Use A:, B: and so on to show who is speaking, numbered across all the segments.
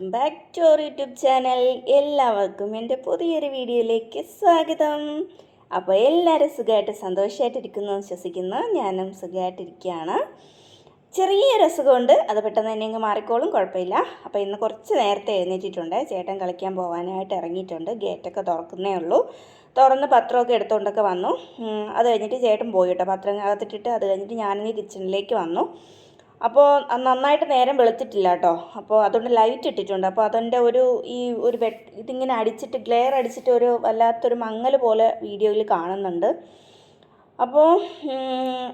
A: Welcome back to our YouTube channel. എല്ലാവർക്കും എന്റെ പുതിയൊരു വീഡിയോയിലേക്ക് സ്വാഗതം. അപ്പോൾ എല്ലാവരും സുഖമായിട്ട് സന്തോഷമായിട്ടിരിക്കുന്നു എന്ന് വിശ്വസിക്കുന്നു. ഞാനും സുഖമായിട്ടിരിക്കുകയാണ്. ചെറിയൊരു അസുഖമുണ്ട്. അത് പെട്ടെന്ന് തന്നെ അങ്ങ് മാറിക്കോളും. കുഴപ്പമില്ല. അപ്പോൾ ഇന്ന് കുറച്ച് നേരത്തെ എഴുന്നേറ്റിട്ടുണ്ട്. ചേട്ടൻ കളിക്കാൻ പോകാനായിട്ട് ഇറങ്ങിയിട്ടുണ്ട്. ഗേറ്റൊക്കെ തുറക്കുന്നേ ഉള്ളൂ. തുറന്ന് പത്രമൊക്കെ എടുത്തുകൊണ്ടൊക്കെ വന്നു. അത് കഴിഞ്ഞിട്ട് ചേട്ടൻ പോയി കേട്ടോ. പത്രം അകത്തിട്ടിട്ട് അത് കഴിഞ്ഞിട്ട് ഞാനിനി കിച്ചണിലേക്ക് വന്നു. അപ്പോൾ നന്നായിട്ട് നേരം വെളുത്തിട്ടില്ല കേട്ടോ അപ്പോൾ അതുകൊണ്ട് ലൈറ്റ് ഇട്ടിട്ടുണ്ട്. അപ്പോൾ അതിന്റെ ഒരു ഈ ഒരു വെ ഇതിങ്ങനെ അടിച്ചിട്ട് ഗ്ലെയർ അടിച്ചിട്ട് ഒരു വല്ലാത്തൊരു മങ്ങൽ പോലെ വീഡിയോയിൽ കാണുന്നുണ്ട്. അപ്പോൾ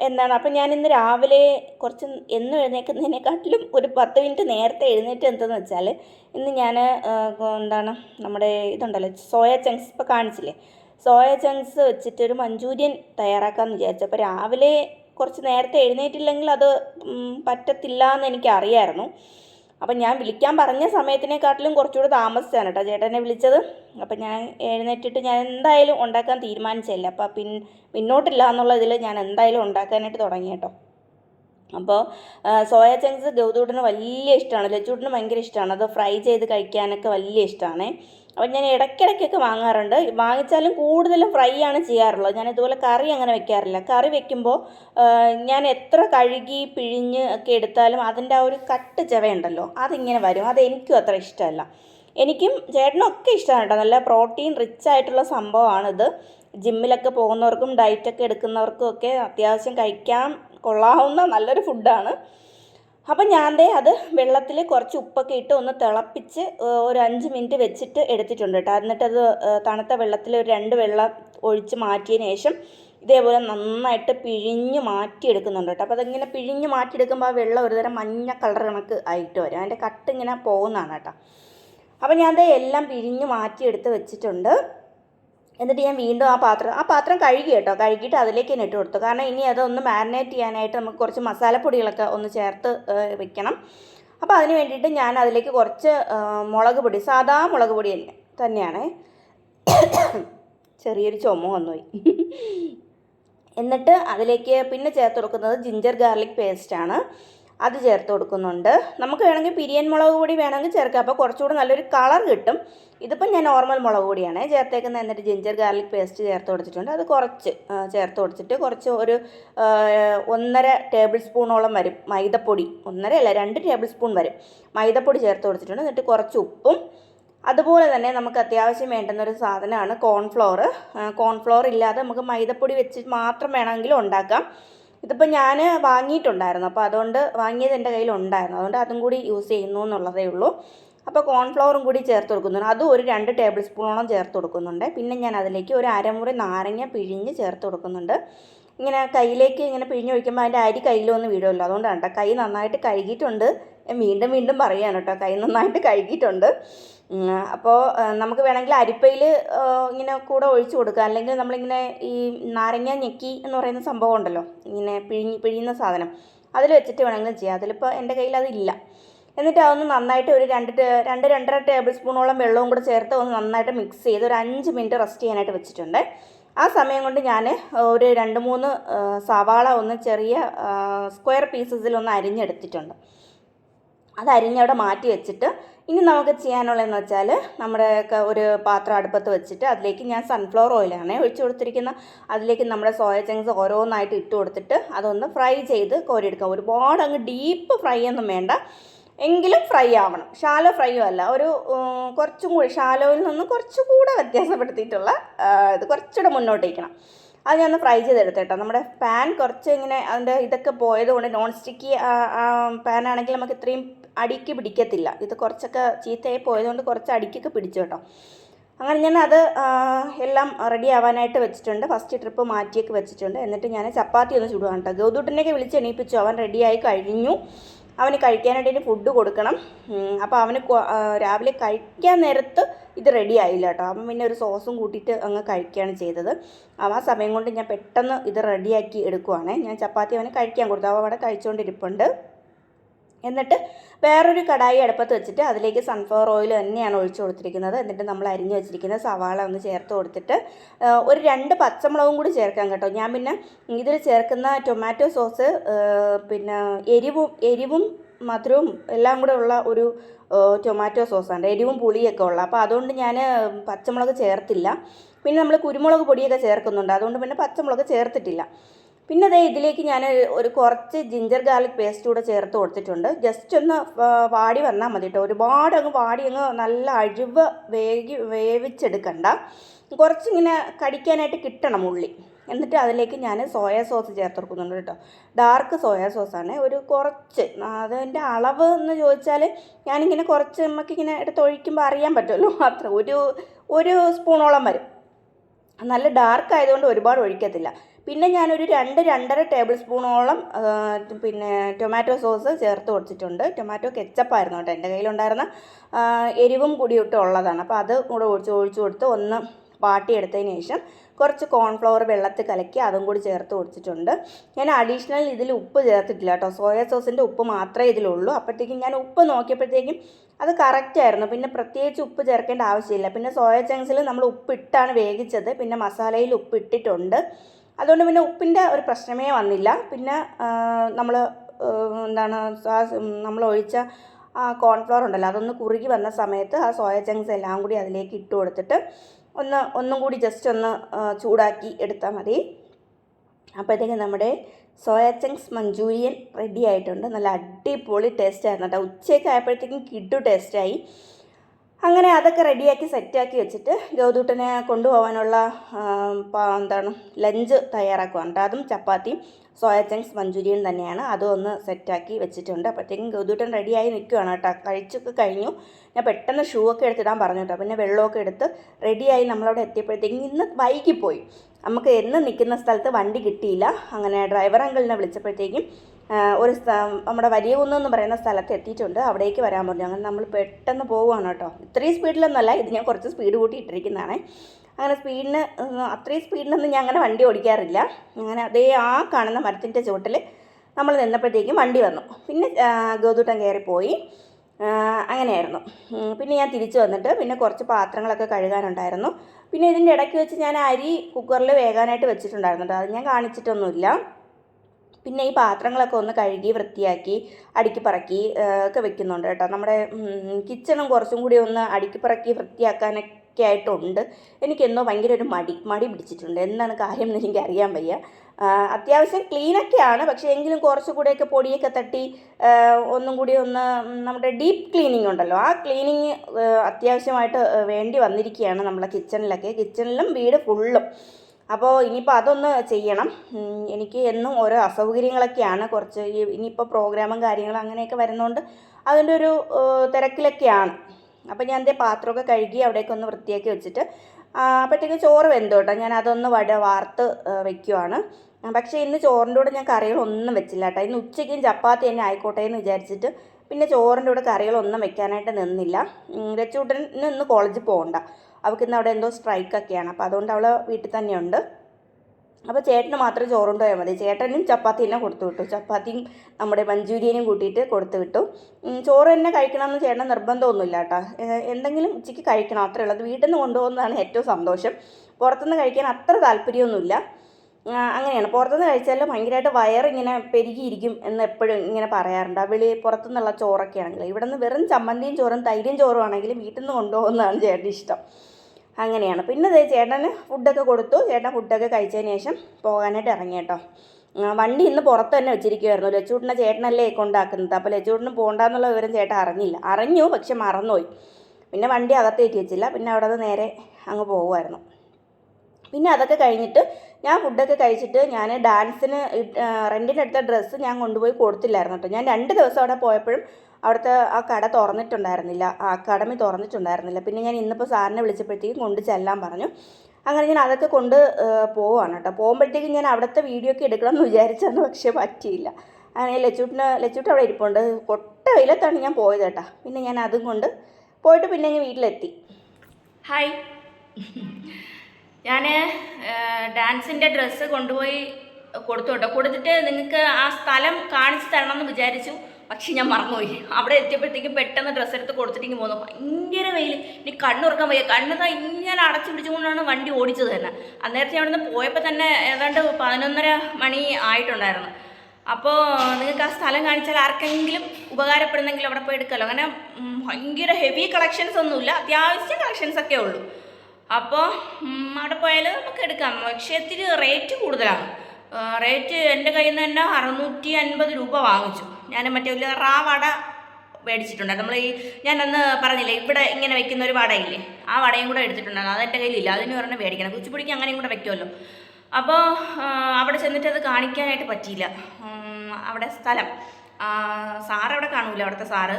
A: എന്താണ്? അപ്പോൾ ഞാൻ ഇന്ന് രാവിലെ കുറച്ച് എന്ന് എഴുന്നേൽക്കുന്നതിനെക്കാട്ടിലും ഒരു പത്ത് മിനിറ്റ് നേരത്തെ എഴുന്നേറ്റ് എന്തെന്ന് വെച്ചാൽ ഇന്ന് ഞാൻ എന്താണ്? നമ്മുടെ ഇതുണ്ടല്ലോ സോയ ചങ്ക്സ് ഇപ്പോൾ കാണിച്ചില്ലേ? സോയ ചങ്ക്സ് വെച്ചിട്ടൊരു മഞ്ചൂരിയൻ തയ്യാറാക്കാമെന്ന് വിചാരിച്ചു. അപ്പോൾ രാവിലെ കുറച്ച് നേരത്തെ എഴുന്നേറ്റില്ലെങ്കിൽ അത് പറ്റത്തില്ല എന്ന് എനിക്കറിയായിരുന്നു. അപ്പം ഞാൻ വിളിക്കാൻ പറഞ്ഞ സമയത്തിനെക്കാട്ടിലും കുറച്ചുകൂടെ താമസിച്ചാണ് കേട്ടോ ചേട്ടനെ വിളിച്ചത്. അപ്പം ഞാൻ എഴുന്നേറ്റിട്ട് ഞാൻ എന്തായാലും ഉണ്ടാക്കാൻ തീരുമാനിച്ചില്ല അപ്പം പിൻ പിന്നോട്ടില്ല എന്നുള്ള ഇതിൽ ഞാൻ എന്തായാലും ഉണ്ടാക്കാനായിട്ട് തുടങ്ങി കേട്ടോ. അപ്പോൾ സോയ ചങ്ക്സ് ഗൗതൂട്ടിന് വലിയ ഇഷ്ടമാണ്. ലച്ചൂട്ടിന് ഭയങ്കര ഇഷ്ടമാണ്. അത് ഫ്രൈ ചെയ്ത് കഴിക്കാനൊക്കെ വലിയ ഇഷ്ടമാണ്. അപ്പം ഞാൻ ഇടയ്ക്കിടയ്ക്കൊക്കെ വാങ്ങാറുണ്ട്. വാങ്ങിച്ചാലും കൂടുതലും ഫ്രൈ ആണ് ചെയ്യാറുള്ളത്. ഞാൻ ഇതുപോലെ കറി അങ്ങനെ വെക്കാറില്ല. കറി വെക്കുമ്പോൾ ഞാൻ എത്ര കഴുകി പിഴിഞ്ഞ് ഒക്കെ എടുത്താലും അതിന്റെ ആ ഒരു കട്ട് ചെവയുണ്ടല്ലോ അതിങ്ങനെ വരും. അതെനിക്കും അത്ര ഇഷ്ടമല്ല. എനിക്കും ചേട്ടനൊക്കെ ഇഷ്ടമാണ് കേട്ടോ. നല്ല പ്രോട്ടീൻ റിച്ച് ആയിട്ടുള്ള സംഭവമാണിത് ജിമ്മിലൊക്കെ പോകുന്നവർക്കും ഡയറ്റൊക്കെ എടുക്കുന്നവർക്കും ഒക്കെ അത്യാവശ്യം കഴിക്കാൻ കൊള്ളാവുന്ന നല്ലൊരു ഫുഡാണ്. അപ്പം ഞാൻ ദേ അത് വെള്ളത്തിൽ കുറച്ച് ഉപ്പൊക്കെ ഇട്ട് ഒന്ന് തിളപ്പിച്ച് ഒരു അഞ്ച് മിനിറ്റ് വെച്ചിട്ട് എടുത്തിട്ടുണ്ട് കേട്ടോ. എന്നിട്ടത് തണുത്ത വെള്ളത്തിൽ ഒരു രണ്ട് വെള്ളം ഒഴിച്ച് മാറ്റിയതിന് ശേഷം ഇതേപോലെ നന്നായിട്ട് പിഴിഞ്ഞ് മാറ്റിയെടുക്കുന്നുണ്ട് കേട്ടോ. അപ്പോൾ അതിങ്ങനെ പിഴിഞ്ഞ് മാറ്റിയെടുക്കുമ്പോൾ ആ വെള്ളം ഒരുതരം മഞ്ഞ കളർ കണക്ക് ആയിട്ട് വരും. അതിന്റെ കട്ട് ഇങ്ങനെ പോകുന്നതാണ് കേട്ടോ. അപ്പോൾ ഞാൻ ദേ എല്ലാം പിഴിഞ്ഞ് മാറ്റിയെടുത്ത് വെച്ചിട്ടുണ്ട്. എന്നിട്ട് ഞാൻ വീണ്ടും ആ പാത്രം ആ പാത്രം കഴുകി കേട്ടോ. കഴുകിയിട്ട് അതിലേക്ക് തന്നെ ഇട്ട് കൊടുത്തു. കാരണം ഇനി അതൊന്ന് മാരിനേറ്റ് ചെയ്യാനായിട്ട് നമുക്ക് കുറച്ച് മസാലപ്പൊടികളൊക്കെ ഒന്ന് ചേർത്ത് വെക്കണം. അപ്പോൾ അതിന് വേണ്ടിയിട്ട് ഞാൻ അതിലേക്ക് കുറച്ച് മുളക് പൊടി സാധാ മുളക് പൊടി തന്നെ തന്നെയാണ്. ചെറിയൊരു ചുമ വന്നുപോയി. എന്നിട്ട് അതിലേക്ക് പിന്നെ ചേർത്ത് കൊടുക്കുന്നത് ജിഞ്ചർ ഗാർലിക് പേസ്റ്റാണ് അത് ചേർത്ത് കൊടുക്കുന്നുണ്ട്. നമുക്ക് വേണമെങ്കിൽ പിരിയൻ മുളക് പൊടി വേണമെങ്കിൽ ചേർക്കാം. അപ്പോൾ കുറച്ചുകൂടി നല്ലൊരു കളർ കിട്ടും. ഇതിപ്പം ഞാൻ നോർമൽ മുളക് പൊടിയാണ്. ചേർത്തേക്കുന്നത് എന്നിട്ട് ജിഞ്ചർ ഗാർലിക് പേസ്റ്റ് ചേർത്ത് കൊടുത്തിട്ടുണ്ട്. അത് കുറച്ച് ചേർത്ത് കൊടുത്തിട്ട് കുറച്ച് ഒരു ഒന്നര ടേബിൾ സ്പൂണോളം വരും മൈദപ്പൊടി. ഒന്നര അല്ല രണ്ട് ടേബിൾ സ്പൂൺ വരും. മൈദപ്പൊടി ചേർത്ത് കൊടുത്തിട്ടുണ്ട്. എന്നിട്ട് കുറച്ച് ഉപ്പും. അതുപോലെ തന്നെ നമുക്ക് അത്യാവശ്യം വേണ്ടുന്ന ഒരു സാധനമാണ് കോൺഫ്ലോർ. കോൺഫ്ലോർ ഇല്ലാതെ നമുക്ക് മൈദപ്പൊടി വെച്ച് മാത്രം വേണമെങ്കിലും ഉണ്ടാക്കാം. ഇതിപ്പോൾ ഞാൻ വാങ്ങിയിട്ടുണ്ടായിരുന്നു. അപ്പോൾ അതുകൊണ്ട് വാങ്ങിയത് എന്റെ കയ്യിൽ ഉണ്ടായിരുന്നു അതുകൊണ്ട് അതും കൂടി യൂസ് ചെയ്യുന്നു എന്നുള്ളതേ ഉള്ളൂ. അപ്പോൾ കോൺഫ്ലവറും കൂടി ചേർത്ത് കൊടുക്കുന്നുണ്ട്. അതും ഒരു രണ്ട് ടേബിൾ സ്പൂണോളം ചേർത്ത് കൊടുക്കുന്നുണ്ട്. പിന്നെ ഞാൻ അതിലേക്ക് ഒരു അരമുറി നാരങ്ങ പിഴിഞ്ഞ് ചേർത്ത് കൊടുക്കുന്നുണ്ട്. ഇങ്ങനെ കയ്യിലേക്ക് ഇങ്ങനെ പിഴിഞ്ഞ് ഒഴിക്കുമ്പോൾ അതിന്റെ അരി കയ്യിലൊന്നും വീഴുമല്ലോ അതുകൊണ്ടാണ് കേട്ടോ കൈ നന്നായിട്ട് കഴുകിയിട്ടുണ്ട്. വീണ്ടും വീണ്ടും പറയുകയാണ് കേട്ടോ കൈ നന്നായിട്ട് കഴുകിയിട്ടുണ്ട്. അപ്പോൾ നമുക്ക് വേണമെങ്കിൽ അരിപ്പയിൽ ഇങ്ങനെ കൂടെ ഒഴിച്ചു കൊടുക്കുക അല്ലെങ്കിൽ നമ്മളിങ്ങനെ ഈ നാരങ്ങ ഞെക്കി എന്ന് പറയുന്ന സംഭവം ഉണ്ടല്ലോ. ഇങ്ങനെ പിഴിഞ്ഞ് പിഴിയുന്ന സാധനം. അതിൽ വെച്ചിട്ട് വേണമെങ്കിലും ചെയ്യാം. അതിലിപ്പോൾ എന്റെ കയ്യിൽ അതില്ല. എന്നിട്ട് അതൊന്ന് നന്നായിട്ട് ഒരു രണ്ട് രണ്ട് രണ്ടര ടേബിൾ സ്പൂണോളം വെള്ളവും കൂടെ ചേർത്ത് ഒന്ന് നന്നായിട്ട് മിക്സ് ചെയ്ത് ഒരു അഞ്ച് മിനിറ്റ് റെസ്റ്റ് ചെയ്യാനായിട്ട് വെച്ചിട്ടുണ്ട്. ആ സമയം കൊണ്ട് ഞാൻ ഒരു രണ്ട് മൂന്ന് സവാള ഒന്ന് ചെറിയ സ്ക്വയർ പീസസിൽ ഒന്ന് അരിഞ്ഞെടുത്തിട്ടുണ്ട്. അത് അരിഞ്ഞവിടെ മാറ്റി വെച്ചിട്ട് ഇനി നമുക്ക് ചെയ്യാനുള്ളതെന്ന് വെച്ചാൽ നമ്മുടെ ഒരു പാത്രം അടുപ്പത്ത് വെച്ചിട്ട് അതിലേക്ക് ഞാൻ സൺഫ്ലവർ ഓയിലാണ് ഒഴിച്ചു കൊടുത്തിരിക്കുന്ന അതിലേക്ക് നമ്മുടെ സോയ ചങ്ക്സ് ഓരോന്നായിട്ട് ഇട്ട് കൊടുത്തിട്ട് അതൊന്ന് ഫ്രൈ ചെയ്ത് കോരിയെടുക്കാം. ഒരുപാട് അങ്ങ് ഡീപ്പ് ഫ്രൈ ഒന്നും വേണ്ട. എങ്കിലും ഫ്രൈ ആവണം. ഷാലോ ഫ്രൈയും അല്ല. ഒരു കുറച്ചും കൂടി ഷാലോയിൽ നിന്ന് കുറച്ചും കൂടെ വ്യത്യാസപ്പെടുത്തിയിട്ടുള്ള ഇത് കുറച്ചുകൂടെ മുന്നോട്ടേക്കണം അത് ഞാൻ ഒന്ന് ഫ്രൈ ചെയ്തെടുത്ത് കേട്ടോ. നമ്മുടെ പാൻ കുറച്ച് ഇങ്ങനെ അതിന്റെ ഇതൊക്കെ പോയത് കൊണ്ട് നോൺ സ്റ്റിക്കി പാൻ ആണെങ്കിൽ നമുക്ക് ഇത്രയും അടിക്ക് പിടിക്കത്തില്ല. ഇത് കുറച്ചൊക്കെ ചീത്തയായി പോയതുകൊണ്ട് കുറച്ച് അടിക്കൊക്കെ പിടിച്ചു കേട്ടോ. അങ്ങനെ ഞാൻ അത് എല്ലാം റെഡി ആവാനായിട്ട് വെച്ചിട്ടുണ്ട്. ഫസ്റ്റ് ട്രിപ്പ് മാറ്റിയൊക്കെ വെച്ചിട്ടുണ്ട്. എന്നിട്ട് ഞാൻ ചപ്പാത്തി ഒന്ന് ചുടുകയാണ് കേട്ടോ. ഗൗതൂട്ടിനെയൊക്കെ വിളിച്ച് എണീപ്പിച്ചു. അവൻ റെഡിയായി കഴിഞ്ഞു. അവന് കഴിക്കാനായിട്ട് ഇനി ഫുഡ് കൊടുക്കണം. അപ്പോൾ അവന് രാവിലെ കഴിക്കാൻ നേരത്ത് ഇത് റെഡി ആയില്ല കേട്ടോ. അവൻ പിന്നെ ഒരു സോസും കൂട്ടിയിട്ട് അങ്ങ് കഴിക്കുകയാണ് ചെയ്തത്. ആ സമയം കൊണ്ട് ഞാൻ പെട്ടെന്ന് ഇത് റെഡിയാക്കി എടുക്കുവാണേ. ഞാൻ ചപ്പാത്തി അവന് കഴിക്കാൻ കൊടുത്തു. അവ അവിടെ കഴിച്ചുകൊണ്ടിരിപ്പുണ്ട് എന്നിട്ട് വേറൊരു കടായി അടുപ്പത്ത് വെച്ചിട്ട് അതിലേക്ക് സൺഫ്ലവർ ഓയിൽ തന്നെയാണ് ഒഴിച്ചു കൊടുത്തിരിക്കുന്നത്. എന്നിട്ട് നമ്മൾ അരിഞ്ഞു വെച്ചിരിക്കുന്ന സവാള ഒന്ന് ചേർത്ത് കൊടുത്തിട്ട് ഒരു രണ്ട് പച്ചമുളകും കൂടി ചേർക്കാം കേട്ടോ. ഞാൻ പിന്നെ ഇതിൽ ചേർക്കുന്ന ടൊമാറ്റോ സോസ് പിന്നെ എരിവും എരിവും മധുരവും എല്ലാം കൂടെ ഉള്ള ഒരു ടൊമാറ്റോ സോസാണ് എരിവും പുളിയൊക്കെ ഉള്ള. അപ്പോൾ അതുകൊണ്ട് ഞാൻ പച്ചമുളക് ചേർത്തില്ല. പിന്നെ നമ്മൾ കുരുമുളക് പൊടിയൊക്കെ ചേർക്കുന്നുണ്ട്. അതുകൊണ്ട് പിന്നെ പച്ചമുളക് ചേർത്തിട്ടില്ല. പിന്നെ അതേ ഇതിലേക്ക് ഞാൻ ഒരു കുറച്ച് ജിഞ്ചർ ഗാർലിക് പേസ്റ്റ് കൂടെ ചേർത്ത് കൊടുത്തിട്ടുണ്ട്. ജസ്റ്റ് ഒന്ന് വാടി വന്നാൽ മതി കേട്ടോ ഒരുപാട് അങ്ങ് വാടി അങ്ങ് നല്ല അഴിവ് വേഗി വേവിച്ചെടുക്കണ്ട. കുറച്ചിങ്ങനെ കടിക്കാനായിട്ട് കിട്ടണം ഉള്ളി. എന്നിട്ട് അതിലേക്ക് ഞാൻ സോയാ സോസ് ചേർത്ത് കൊടുക്കുന്നുണ്ട് കേട്ടോ. ഡാർക്ക് സോയാ സോസാണ് ഒരു കുറച്ച് അതിന്റെ അളവ് എന്ന് ചോദിച്ചാൽ ഞാനിങ്ങനെ കുറച്ച് നമുക്കിങ്ങനെ എടുത്തൊഴിക്കുമ്പോൾ അറിയാൻ പറ്റുമല്ലോ മാത്രം. ഒരു ഒരു സ്പൂണോളം വരും. നല്ല ഡാർക്ക് ആയതുകൊണ്ട് ഒരുപാട് ഒഴിക്കത്തില്ല. പിന്നെ ഞാനൊരു രണ്ട് രണ്ടര ടേബിൾ സ്പൂണോളം പിന്നെ ടൊമാറ്റോ സോസ് ചേർത്ത് കൊടുത്തിട്ടുണ്ട്. ടൊമാറ്റോ കെച്ചപ്പായിരുന്നു കേട്ടോ എന്റെ കയ്യിലുണ്ടായിരുന്ന എരിവും കൂടിയിട്ട് ഉള്ളതാണ്. അപ്പോൾ അത് കൂടെ ഒഴിച്ച് ഒഴിച്ച് കൊടുത്ത് ഒന്ന് വാട്ടിയെടുത്തതിന് ശേഷം കുറച്ച് കോൺഫ്ലവർ വെള്ളത്തിൽ കലക്കി അതും കൂടി ചേർത്ത് കൊടുത്തിട്ടുണ്ട്. ഞാൻ അഡീഷണൽ ഇതിൽ ഉപ്പ് ചേർത്തിട്ടില്ല കേട്ടോ. സോയ സോസിന്റെ ഉപ്പ് മാത്രമേ ഇതിലുള്ളൂ. അപ്പോഴത്തേക്കും ഞാൻ ഉപ്പ് നോക്കിയപ്പോഴത്തേക്കും അത് കറക്റ്റായിരുന്നു പിന്നെ പ്രത്യേകിച്ച് ഉപ്പ് ചേർക്കേണ്ട ആവശ്യമില്ല. പിന്നെ സോയ ചങ്സിൽ നമ്മൾ ഉപ്പിട്ടാണ് വേവിച്ചത്. പിന്നെ മസാലയിൽ ഉപ്പ് ഇട്ടിട്ടുണ്ട് അതുകൊണ്ട് പിന്നെ ഉപ്പിന്റെ ഒരു പ്രശ്നമേ വന്നില്ല. പിന്നെ നമ്മൾ എന്താണ് നമ്മൾ ഒഴിച്ച ആ കോൺഫ്ലവർ ഉണ്ടല്ലോ അതൊന്ന് കുറുകി വന്ന സമയത്ത് ആ സോയ ചങ്ക്സ് എല്ലാം കൂടി അതിലേക്ക് ഇട്ട് കൊടുത്തിട്ട് ഒന്ന് ഒന്നും കൂടി ജസ്റ്റ് ഒന്ന് ചൂടാക്കി എടുത്താൽ മതി. അപ്പോഴത്തേക്കും നമ്മുടെ സോയ ചങ്ക്സ് മഞ്ചൂരിയൻ റെഡി ആയിട്ടുണ്ട്. നല്ല അടിപൊളി ടേസ്റ്റ് ആയിരുന്നു. കേട്ടോ ഉച്ചയൊക്കെ ആയപ്പോഴത്തേക്കും കിഡു ടേസ്റ്റായി അങ്ങനെ അതൊക്കെ റെഡിയാക്കി സെറ്റാക്കി വെച്ചിട്ട് ഗൗതൂട്ടനെ കൊണ്ടുപോകാനുള്ള എന്താണ് ലഞ്ച് തയ്യാറാക്കുവാണ് അതും ചപ്പാത്തിയും സോയ ചങ്ക്സ് മഞ്ചൂരിയൻ തന്നെയാണ്. അതും ഒന്ന് സെറ്റാക്കി വെച്ചിട്ടുണ്ട്. അപ്പോഴത്തേക്കും ഗൗതൂട്ടൻ റെഡിയായി നിൽക്കുകയാണ് കേട്ടോ. കഴിച്ചൊക്കെ കഴിഞ്ഞു. ഞാൻ പെട്ടെന്ന് ഷൂ ഒക്കെ എടുത്തിടാൻ പറഞ്ഞു കേട്ടോ. പിന്നെ വെള്ളമൊക്കെ എടുത്ത് റെഡിയായി നമ്മളവിടെ എത്തിയപ്പോഴത്തേക്കും ഇന്ന് വൈകിപ്പോയി. നമുക്ക് എന്ന് നിൽക്കുന്ന സ്ഥലത്ത് വണ്ടി കിട്ടിയില്ല. അങ്ങനെ ഡ്രൈവർ അങ്കിളിനെ വിളിച്ചപ്പോഴത്തേക്കും ഒരു നമ്മുടെ വലിയ കുന്നെന്ന് പറയുന്ന സ്ഥലത്ത് എത്തിയിട്ടുണ്ട്. അവിടേക്ക് വരാൻ പറഞ്ഞു. അങ്ങനെ നമ്മൾ പെട്ടെന്ന് പോവുകയാണ് കേട്ടോ. ഇത്രയും സ്പീഡിലൊന്നുമല്ല ഇത് ഞാൻ കുറച്ച് സ്പീഡ് കൂട്ടി ഇട്ടിരിക്കുന്നതാണ്. അങ്ങനെ സ്പീഡിന് അത്രയും സ്പീഡിലൊന്നും ഞാൻ അങ്ങനെ വണ്ടി ഓടിക്കാറില്ല. അങ്ങനെ അതേ ആ കാണുന്ന മരത്തിന്റെ ചുവട്ടിൽ നമ്മൾ നിന്നപ്പോഴത്തേക്കും വണ്ടി വന്നു. പിന്നെ ഗോതൂട്ടം കയറിപ്പോയി. അങ്ങനെയായിരുന്നു. പിന്നെ ഞാൻ തിരിച്ചു വന്നിട്ട് പിന്നെ കുറച്ച് പാത്രങ്ങളൊക്കെ കഴുകാനുണ്ടായിരുന്നു. പിന്നെ ഇതിന്റെ ഇടയ്ക്ക് വെച്ച് ഞാൻ അരി കുക്കറിൽ വേകാനായിട്ട് വെച്ചിട്ടുണ്ടായിരുന്നു അത് ഞാൻ കാണിച്ചിട്ടൊന്നുമില്ല. പിന്നെ ഈ പാത്രങ്ങളൊക്കെ ഒന്ന് കഴുകി വൃത്തിയാക്കി അടുക്കി പറക്കി ഒക്കെ വെക്കുന്നുണ്ട് കേട്ടോ. നമ്മുടെ കിച്ചണും കുറച്ചും കൂടി ഒന്ന് അടുക്കി പറക്കി വൃത്തിയാക്കാനൊക്കെ ആയിട്ടുണ്ട്. എനിക്കെന്തോ ഭയങ്കര ഒരു മടി മടി പിടിച്ചിട്ടുണ്ട്. എന്താണ് കാര്യം എന്ന് എനിക്ക് അറിയാൻ വയ്യ. അത്യാവശ്യം ക്ലീനൊക്കെയാണ് പക്ഷേ എങ്കിലും കുറച്ചുകൂടെയൊക്കെ പൊടിയൊക്കെ തട്ടി ഒന്നും കൂടി ഒന്ന് നമ്മുടെ ഡീപ്പ് ക്ലീനിങ് ഉണ്ടല്ലോ. ആ ക്ലീനിങ് അത്യാവശ്യമായിട്ട് വേണ്ടി വന്നിരിക്കുകയാണ് നമ്മളെ കിച്ചണിലൊക്കെ കിച്ചണിലും വീട് ഫുള്ളും അപ്പോൾ ഇനിയിപ്പോൾ അതൊന്ന് ചെയ്യണം. എനിക്ക് എന്നും ഓരോ അസൗകര്യങ്ങളൊക്കെയാണ് കുറച്ച് ഈ ഇനിയിപ്പോൾ പ്രോഗ്രാമും കാര്യങ്ങളും അങ്ങനെയൊക്കെ വരുന്നതുകൊണ്ട് അതിന്റെ ഒരു തിരക്കിലൊക്കെയാണ്. അപ്പോൾ ഞാൻ എന്റെ പാത്രമൊക്കെ കഴുകി അവിടേക്ക് ഒന്ന് വൃത്തിയാക്കി വെച്ചിട്ട് അപ്പോഴത്തേക്ക് ചോറ് വെന്തു കേട്ടോ. ഞാൻ അതൊന്ന് വട വാർത്ത് വെക്കുവാണ്. പക്ഷേ ഇന്ന് ചോറിന്റെ കൂടെ ഞാൻ കറികളൊന്നും വെച്ചില്ല കേട്ടോ. ഇന്ന് ഉച്ചയ്ക്കും ചപ്പാത്തി തന്നെ ആയിക്കോട്ടെ എന്ന് വിചാരിച്ചിട്ട് പിന്നെ ചോറിന്റെ കൂടെ കറികളൊന്നും വെക്കാനായിട്ട് നിന്നില്ല. രച്ചൂട്ടന് ഇന്ന് കോളേജിൽ പോകണ്ട. അവൾക്ക് ഇന്ന് അവിടെ എന്തോ സ്ട്രൈക്കൊക്കെയാണ്. അപ്പോൾ അതുകൊണ്ട് അവൾ വീട്ടിൽ തന്നെയുണ്ട്. അപ്പോൾ ചേട്ടന് മാത്രം ചോറുണ്ട് പോയാൽ മതി. ചേട്ടനും ചപ്പാത്തി തന്നെ കൊടുത്തു വിട്ടു. ചപ്പാത്തിയും നമ്മുടെ മഞ്ചൂരിയനും കൂട്ടിയിട്ട് കൊടുത്തു വിട്ടു. ചോറ് തന്നെ കഴിക്കണമെന്ന് ചേട്ടൻ നിർബന്ധമൊന്നുമില്ല കേട്ടോ എന്തെങ്കിലും ഉച്ചയ്ക്ക് കഴിക്കണം. അത്രേ ഉള്ളൂ. അത് വീട്ടിൽ നിന്ന് കൊണ്ടുപോകുന്നതാണ് ഏറ്റവും സന്തോഷം. പുറത്തുനിന്ന് കഴിക്കാൻ അത്ര താല്പര്യമൊന്നുമില്ല. അങ്ങനെയാണ്. പുറത്തുനിന്ന് കഴിച്ചാൽ ഭയങ്കരമായിട്ട് വയറിങ്ങനെ പെരുകിയിരിക്കും എന്ന് എപ്പോഴും ഇങ്ങനെ പറയാറുണ്ട്. ആ വെളി പുറത്തുനിന്നുള്ള ചോറൊക്കെ ആണെങ്കിൽ ഇവിടെ നിന്ന് വെറും ചമ്മന്തിയും ചോറും തൈരും ചോറും ആണെങ്കിലും വീട്ടിൽ നിന്ന് കൊണ്ടുപോകുന്നതാണ് ചേട്ടൻ ഇഷ്ടം. അങ്ങനെയാണ്. പിന്നെ ഇതേ ചേട്ടന് ഫുഡൊക്കെ കൊടുത്തു. ചേട്ടൻ ഫുഡൊക്കെ കഴിച്ചതിന് ശേഷം പോകാനായിട്ട് ഇറങ്ങി കേട്ടോ. വണ്ടി ഇന്ന് പുറത്ത് തന്നെ വെച്ചിരിക്കുമായിരുന്നു ലച്ചൂട്ടിനെ ചേട്ടനല്ലേ കൊണ്ടാക്കുന്നത്? അപ്പോൾ ലച്ചൂട്ടിന് പോകണ്ടെന്നുള്ള വിവരം ചേട്ടൻ അറിഞ്ഞില്ല. അറിഞ്ഞു പക്ഷെ മറന്നുപോയി. പിന്നെ വണ്ടി അകത്ത് കയറ്റി വെച്ചില്ല. പിന്നെ അവിടെ നിന്ന് നേരെ അങ്ങ് പോകുമായിരുന്നു. പിന്നെ അതൊക്കെ കഴിഞ്ഞിട്ട് ഞാൻ ഫുഡൊക്കെ കഴിച്ചിട്ട് ഞാൻ ഡാൻസിന് റെന്റിനെടുത്ത ഡ്രസ്സ് ഞാൻ കൊണ്ടുപോയി കൊടുത്തില്ലായിരുന്നു കേട്ടോ. ഞാൻ രണ്ട് ദിവസം അവിടെ പോയപ്പോഴും അവിടുത്തെ ആ കട തുറന്നിട്ടുണ്ടായിരുന്നില്ല. ആ അക്കാഡമി തുറന്നിട്ടുണ്ടായിരുന്നില്ല. പിന്നെ ഞാൻ ഇന്നിപ്പോൾ സാറിനെ വിളിച്ചപ്പോഴത്തേക്കും കൊണ്ട് ചെല്ലാൻ പറഞ്ഞു. അങ്ങനെ ഞാൻ അതൊക്കെ കൊണ്ട് പോവാണ് കേട്ടോ. പോകുമ്പോഴത്തേക്കും ഞാൻ അവിടുത്തെ വീഡിയോ ഒക്കെ എടുക്കണം എന്ന് വിചാരിച്ചാണ് പക്ഷേ പറ്റിയില്ല. അങ്ങനെ ലച്ചൂട്ടിന് ലച്ചൂട്ട് അവിടെ ഇരിപ്പുണ്ട്. കൊട്ട വെയിലത്താണ് ഞാൻ പോയത് കേട്ടോ. പിന്നെ ഞാൻ അതും കൊണ്ട് പോയിട്ട് പിന്നെ ഞാൻ വീട്ടിലെത്തി. ഹായ് ഞാൻ ഡാൻസിന്റെ ഡ്രസ്സ് കൊണ്ടുപോയി കൊടുത്തു കേട്ടോ. കൊടുത്തിട്ട് നിങ്ങൾക്ക് ആ സ്ഥലം കാണിച്ചു തരണം എന്ന് വിചാരിച്ചു. പക്ഷെ ഞാൻ മറന്നുപോയി. അവിടെ എത്തിയപ്പോഴത്തേക്കും പെട്ടെന്ന് ഡ്രസ്സ് എടുത്ത് കൊടുത്തിട്ടെങ്കിൽ പോകുന്നു ഭയങ്കര വെയിൽ ഇനി കണ്ണുറക്കാൻ വയ്യ. കണ്ണുതാ ഇങ്ങനെ അടച്ചു പിടിച്ചുകൊണ്ടാണ് വണ്ടി ഓടിച്ചത് തന്നെ. അന്നേരത്തെ അവിടെ നിന്ന് പോയപ്പോൾ തന്നെ ഏതാണ്ട് പതിനൊന്നര മണി ആയിട്ടുണ്ടായിരുന്നു. അപ്പോൾ നിങ്ങൾക്ക് ആ സ്ഥലം കാണിച്ചാൽ ആർക്കെങ്കിലും ഉപകാരപ്പെടുന്നെങ്കിൽ അവിടെ പോയി എടുക്കാമല്ലോ അങ്ങനെ ഭയങ്കര ഹെവി കളക്ഷൻസ് ഒന്നുമില്ല. അത്യാവശ്യ കളക്ഷൻസ് ഒക്കെ ഉള്ളൂ. അപ്പോൾ അവിടെ പോയാൽ നമുക്ക് എടുക്കാം. പക്ഷേ ഇത്തിരി റേറ്റ് കൂടുതലാണ്. റേറ്റ് എന്റെ കയ്യിൽ നിന്ന് തന്നെ അറുന്നൂറ്റി അൻപത് രൂപ വാങ്ങിച്ചു. ഞാൻ മറ്റേ ഒരു റാ വട മേടിച്ചിട്ടുണ്ട് നമ്മൾ ഈ ഞാൻ അന്ന് പറഞ്ഞില്ലേ ഇവിടെ ഇങ്ങനെ വെക്കുന്ന ഒരു വടയില്ലേ ആ വടയും കൂടെ എടുത്തിട്ടുണ്ടായിരുന്നു. അത് എന്റെ കയ്യിലില്ല. അതിന് പറഞ്ഞാൽ മേടിക്കണം. കുച്ചിപ്പൊടിക്ക് അങ്ങനെയും കൂടെ വെക്കുമല്ലോ അപ്പോൾ അവിടെ ചെന്നിട്ട് അത് കാണിക്കാനായിട്ട് പറ്റിയില്ല. അവിടെ സ്ഥലം. സാറവിടെ സാറ് അവിടെ കാണൂല അവിടുത്തെ സാറ്.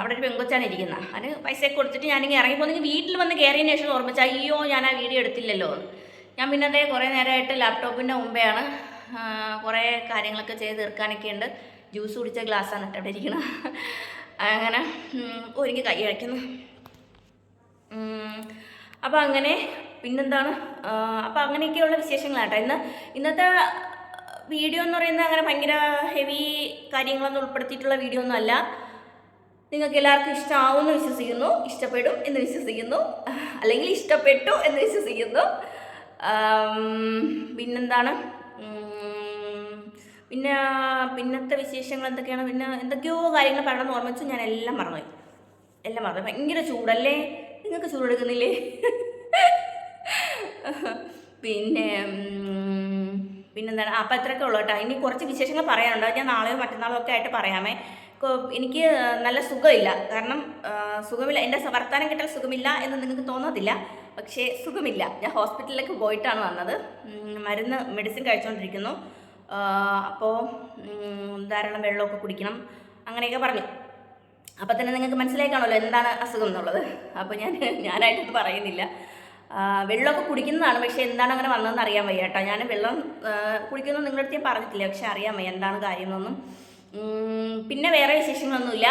A: അവിടെ ഒരു പെങ്കൊച്ചാണ് ഇരിക്കുന്നത് അതിന് പൈസയൊക്കെ കൊടുത്തിട്ട് ഞാനിങ്ങനെ ഇറങ്ങി പോകുന്നെങ്കിൽ വീട്ടിൽ വന്ന് കയറിയതിന് ശേഷം ഓർമ്മിച്ചാൽ അയ്യോ ഞാൻ ആ വീഡിയോ എടുത്തില്ലല്ലോ ഞാൻ പിന്നെ അതേ കുറേ നേരമായിട്ട് ലാപ്ടോപ്പിന്റെ മുമ്പെയാണ്. കുറേ കാര്യങ്ങളൊക്കെ ചെയ്ത് തീർക്കാനൊക്കെ ഉണ്ട് ജ്യൂസ് കുടിച്ച ഗ്ലാസ്സാണ് കേട്ടോ ഇരിക്കുന്നത് അങ്ങനെ ഒരുങ്ങി കൈ അഴയ്ക്കുന്നു അപ്പോൾ അങ്ങനെ പിന്നെന്താണ്? അപ്പോൾ അങ്ങനെയൊക്കെയുള്ള വിശേഷങ്ങളാട്ടോ. ഇന്ന് ഇന്നത്തെ വീഡിയോ എന്ന് പറയുന്നത് അങ്ങനെ ഭയങ്കര ഹെവി കാര്യങ്ങളൊന്നും ഉൾപ്പെടുത്തിയിട്ടുള്ള വീഡിയോ ഒന്നും അല്ല. നിങ്ങൾക്ക് എല്ലാവർക്കും ഇഷ്ടമാവുമെന്ന് വിശ്വസിക്കുന്നു ഇഷ്ടപ്പെടും എന്ന് വിശ്വസിക്കുന്നു അല്ലെങ്കിൽ ഇഷ്ടപ്പെട്ടു എന്ന് വിശ്വസിക്കുന്നു. പിന്നെന്താണ്? പിന്നെ പിന്നത്തെ വിശേഷങ്ങൾ എന്തൊക്കെയാണ്? പിന്നെ എന്തൊക്കെയോ കാര്യങ്ങൾ പറയണമെന്ന് ഓർമ്മിച്ചു ഞാൻ എല്ലാം മറന്നുപോയി. എല്ലാം മറന്നു ഭയങ്കര ചൂടല്ലേ? നിങ്ങൾക്ക് ചൂടെടുക്കുന്നില്ലേ? പിന്നെ പിന്നെന്താണ്? അപ്പം അത്രയൊക്കെ ഉള്ളൂ കേട്ടോ. ഇനി കുറച്ച് വിശേഷങ്ങൾ പറയാനുണ്ട്. ഞാൻ നാളെയോ മറ്റന്നാളോ ഒക്കെ ആയിട്ട് പറയാമേ. എനിക്ക് നല്ല സുഖമില്ല. കാരണം സുഖമില്ല. എന്റെ വർത്താനം കിട്ടാൻ സുഖമില്ല എന്ന് നിങ്ങൾക്ക് തോന്നത്തില്ല പക്ഷേ സുഖമില്ല. ഞാൻ ഹോസ്പിറ്റലിലേക്ക് പോയിട്ടാണ് വന്നത്. മരുന്ന് മെഡിസിൻ കഴിച്ചുകൊണ്ടിരിക്കുന്നു അപ്പോൾ ധാരാളം വെള്ളമൊക്കെ കുടിക്കണം. അങ്ങനെയൊക്കെ പറഞ്ഞു. അപ്പോൾ തന്നെ നിങ്ങൾക്ക് മനസ്സിലാക്കാണല്ലോ എന്താണ് അസുഖം എന്നുള്ളത്. അപ്പോൾ ഞാൻ ഞാനായിട്ടത് പറയുന്നില്ല. വെള്ളമൊക്കെ കുടിക്കുന്നതാണ്. പക്ഷേ എന്താണ് അങ്ങനെ വന്നതെന്ന് അറിയാൻ വയ്യ കേട്ടോ. ഞാൻ വെള്ളം കുടിക്കുന്നു നിങ്ങളുടെ അടുത്ത് പറഞ്ഞിട്ടില്ല. പക്ഷേ അറിയാൻ വയ്യ എന്താണ് കാര്യം പിന്നെ വേറെ വിശേഷങ്ങളൊന്നുമില്ല.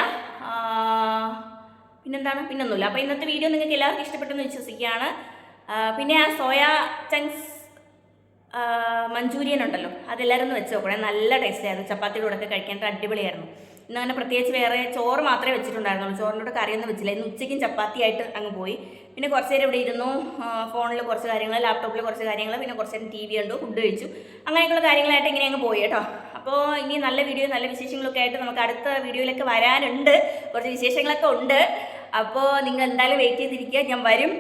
A: പിന്നെന്താണ്? പിന്നൊന്നുമില്ല. അപ്പോൾ ഇന്നത്തെ വീഡിയോ നിങ്ങൾക്ക് എല്ലാവർക്കും ഇഷ്ടപ്പെട്ടെന്ന് വിശ്വസിക്കുകയാണ്. പിന്നെ ആ സോയ ചങ്ക്സ് മഞ്ചൂരിയൻ ഉണ്ടല്ലോ അതെല്ലാവരും ഒന്ന് വെച്ച് നോക്കണേ. നല്ല ടേസ്റ്റ് ആയിരുന്നു. ചപ്പാത്തിയുടെ കൂടെ ഒക്കെ കഴിക്കാനായിട്ട് അടിപൊളിയായിരുന്നു. ഇന്ന് അങ്ങനെ പ്രത്യേകിച്ച് വേറെ ചോറ് മാത്രമേ വെച്ചിട്ടുണ്ടായിരുന്നു ചോറിനോട് കറിയൊന്നും വെച്ചില്ല. ഇന്ന് ഉച്ചയ്ക്കും ചപ്പാത്തിയായിട്ട് അങ്ങ് പോയി. പിന്നെ കുറച്ച് നേരം ഇവിടെ ഇരുന്നു. ഫോണിൽ കുറച്ച് കാര്യങ്ങൾ ലാപ്ടോപ്പിൽ കുറച്ച് കാര്യങ്ങൾ പിന്നെ കുറച്ച് നേരം ടി വി കണ്ടു ഫുഡ് കഴിച്ചു. അങ്ങനെയൊക്കെയുള്ള കാര്യങ്ങളായിട്ട് ഇങ്ങനെ അങ്ങ് പോയി കേട്ടോ. അപ്പോൾ ഇനി നല്ല വീഡിയോ നല്ല വിശേഷങ്ങളൊക്കെ ആയിട്ട് നമുക്ക് അടുത്ത വീഡിയോയിലൊക്കെ വരാനുണ്ട്. കുറച്ച് വിശേഷങ്ങളൊക്കെ ഉണ്ട്. അപ്പോൾ നിങ്ങൾ എന്തായാലും വെയിറ്റ് ചെയ്തിരിക്കുക. ഞാൻ വരും.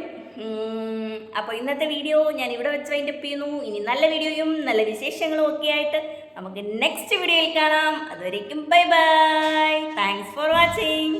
A: അപ്പോൾ ഇന്നത്തെ വീഡിയോ ഞാൻ ഇവിടെ വെച്ച് വൈൻഡപ്പ് ചെയ്യുന്നു. ഇനി നല്ല വീഡിയോയും നല്ല വിശേഷങ്ങളും ഒക്കെ ആയിട്ട് നമുക്ക് നെക്സ്റ്റ് വീഡിയോയിൽ കാണാം. അതുവരേക്കും bye bye thanks for watching